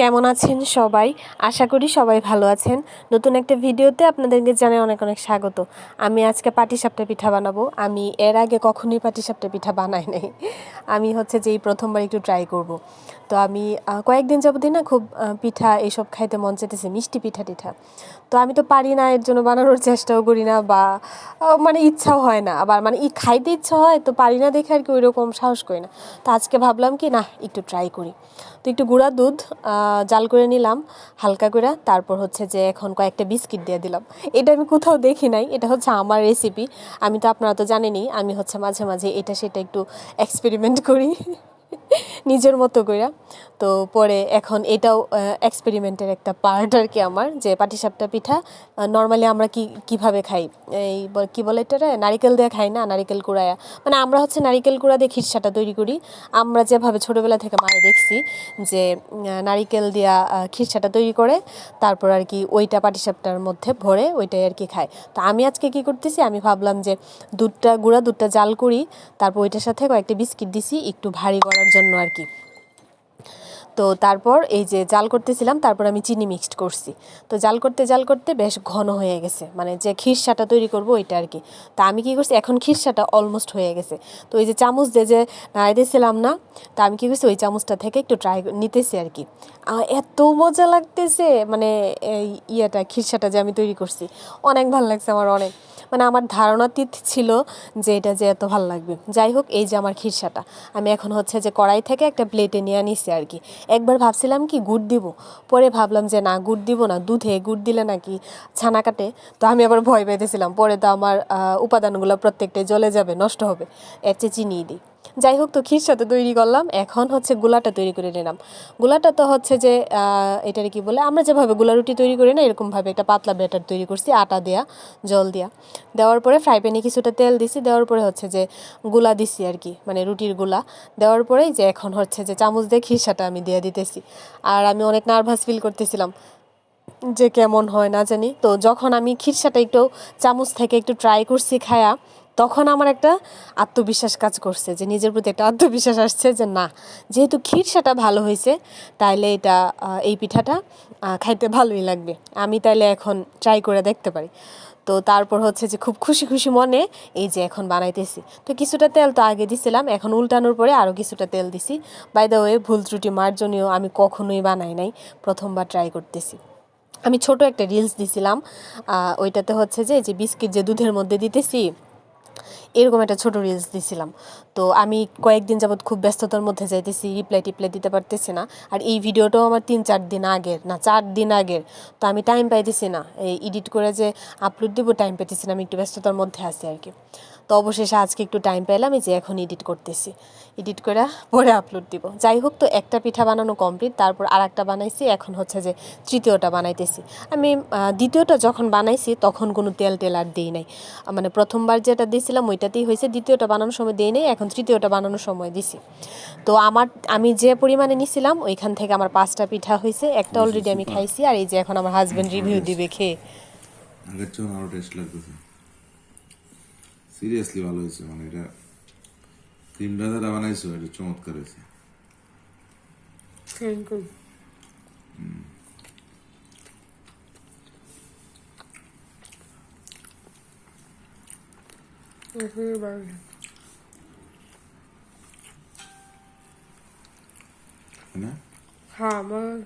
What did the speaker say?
কেমন আছেন সবাই? আশা করি সবাই ভালো আছেন। নতুন একটা ভিডিওতে আপনাদেরকে জানাই অনেক অনেক স্বাগত। আমি আজকে পাটিসাপটা পিঠা বানাবো। আমি এর আগে কখনোই পাটিসাপটা পিঠা বানাই নাই। আমি হচ্ছে যে এই প্রথমবার একটু ট্রাই করব। তো আমি কয়েকদিন যাবতই না খুব পিঠা এইসব খাইতে মন চাইতেছে, মিষ্টি পিঠা টিঠা। তো আমি তো পারি না, এর জন্য বানানোর চেষ্টাও করি না বা মানে ইচ্ছাও হয় না। আবার মানে ই খাইতে ইচ্ছা হয়, তো পারি না দেখে আর কি ওইরকম সাহস করি না। তো আজকে ভাবলাম কি, না, একটু ট্রাই করি। তো একটু গুঁড়া দুধ জাল করে নিলাম, হালকা করে। তারপর হচ্ছে যে এখন কয়েকটা বিস্কিট দিয়ে দিলাম। এটা আমি কোথাও দেখি নাই, এটা হচ্ছে আমার রেসিপি আমি তো আপনারা তো জানেনই, আমি হচ্ছে মাঝে মাঝে এটা সেটা একটু এক্সপেরিমেন্ট করি। নিজের মতো কইরা। তো পরে এখন এটাও এক্সপেরিমেন্টের একটা পার্ট আর কি আমার, যে পাটিসাপটা পিঠা নর্মালি আমরা কি, কীভাবে খাই? এই কি বলে এটা? নারিকেল দিয়ে খাই না? নারিকেল কুড়ায়া। মানে আমরা হচ্ছে নারিকেল কুড়া দিয়ে খিরসাটা তৈরি করি। আমরা যেভাবে ছোটোবেলা থেকে মায়ে দেখছি যে নারিকেল দিয়া খিরসাটা তৈরি করে, তারপর আর কি ওইটা পাটিসাপটার মধ্যে ভরে ওইটাই আর কি খায়। তো আমি আজকে কি করতেছি? আমি ভাবলাম যে দুধটা, গুঁড়া দুধটা জাল করি, তারপর ওইটার সাথে কয়েকটা বিস্কিট দিছি, একটু ভারী করার জন্য আর কি give তো তারপর এই যে জাল করতেছিলাম, তারপর আমি চিনি মিক্সড করছি। তো জাল করতে জাল করতে বেশ ঘন হয়ে গেছে। মানে যে খিরসাটা তৈরি করব ওইটা আর কি। তা আমি কি করছি, এখন খিরসাটা অলমোস্ট হয়ে গেছে। তো এই যে চামচ দিয়ে যে নাড়াইতেছিলাম না, তা আমি কি করছি, ওই চামচটা থেকে একটু ট্রাই নিতেছি আর কি। এত মজা লাগতেছে মানে এই ইয়েটা, খিরসাটা যে আমি তৈরি করছি। অনেক ভালো লাগছে আমার, অনেক। মানে আমার ধারণাতীত ছিল যে এটা যে এত ভালো লাগবে। যাই হোক, এই যে আমার খিরসাটা। আমি এখন হচ্ছে যে কড়াই থেকে একটা প্লেটে নিয়ে নিছি আর কি। একবার ভাবছিলাম কি, গুড় দিব। পরে ভাবলাম যে, না, গুড় দিব না, দুধে গুড় দিলে নাকি ছানা কাটে। তো আমি আবার ভয় পেতেছিলাম পরে তো আমার উপাদানগুলো প্রত্যেকটাই জ্বলে যাবে, নষ্ট হবে। এর চেয়ে চিনিয়ে দিই। যাই হোক তো সাথে তৈরি করলাম, এখন হচ্ছে গুলাটা তৈরি করে নিলাম। গুলাটা তো হচ্ছে যে এটার কি বলে, আমরা যেভাবে গুলা রুটি তৈরি করি না, এরকমভাবে একটা পাতলা ব্যাটার তৈরি করছি, আটা দেয়া, জল দেয়া। দেওয়ার পরে ফ্রাই প্যানে কিছুটা তেল দিছি, দেওয়ার পরে হচ্ছে যে গুলা দিছি আর কি মানে রুটিরগুলা। দেওয়ার পরেই যে এখন হচ্ছে যে চামচ দিয়ে খিরসাটা আমি দিয়ে দিতেছি। আর আমি অনেক নার্ভাস ফিল করতেছিলাম যে কেমন হয় না জানি। তো যখন আমি খিরসাটা একটু চামচ থেকে একটু ট্রাই করছি খায়া তখন আমার একটা আত্মবিশ্বাস কাজ করছে, যে নিজের প্রতি একটা আত্মবিশ্বাস আসছে যে না, যেহেতু খিরসাটা ভালো হয়েছে, তাইলে এটা এই পিঠাটা খাইতে ভালোই লাগবে। আমি তাইলে এখন ট্রাই করে দেখতে পারি। তো তারপর হচ্ছে যে খুব খুশি খুশি মনে এই যে এখন বানাইতেছি। তো কিছুটা তেল তো আগে দিছিলাম, এখন উল্টানোর পরে আরও কিছুটা তেল দিছি। বাই দ্য ওয়ে ভুল ত্রুটি মার্জনীয় আমি কখনোই বানাই নাই, প্রথমবার ট্রাই করতেছি। আমি ছোট একটা রিলস দিছিলাম ওইটাতে হচ্ছে যে যে বিস্কিট যে দুধের মধ্যে দিতেছি এরকম একটা ছোট রিলস দিছিলাম। তো আমি কয়েকদিন যাবৎ খুব ব্যস্ততার মধ্যে যাইতেছি রিপ্লাই টিপ্লাই দিতে পারতেছি না। আর এই ভিডিওটাও আমার তিন, চার দিন আগের, না, চার দিন আগের। তো আমি টাইম পাইতেছি না। এই এডিট করে যে আপলোড দিব টাইম পাইতেছি না। আমি একটু ব্যস্ততার মধ্যে আছি আর কি। তো অবশেষে আজকে একটু টাইম পেলাম এই যে এখন এডিট করতেছি। এডিট করে পরে আপলোড দিব। যাই হোক তো একটা পিঠা বানানো কমপ্লিট তারপর আর একটা বানাইছি এখন হচ্ছে যে তৃতীয়টা বানাইতেছি। আমি দ্বিতীয়টা যখন বানাইছি তখন কোনো তেল টেল আর দিই নাই। মানে প্রথমবার যেটা দিয়েছিলাম ওইটাতেই হয়েছে দ্বিতীয়টা বানানোর সময় দিই নাই এখন তৃতীয়টা বানানোর সময় দিছি। তো আমার আমি যে পরিমাণে নিছিলাম ওইখান থেকে আমার পাঁচটা পিঠা হয়েছে একটা অলরেডি আমি খাইছি আর এই যে এখন আমার হাজব্যান্ড রিভিউ দিবে খেয়ে। আগের চেয়ে আরও টেস্ট লাগতেছে। সিরিয়াসলি ভালো হয়েছে মানে এটা ক্রিমটা যারা বানাইছো এটা চমৎকার হয়েছে। থ্যাংক ইউ হ্যাঁ আমার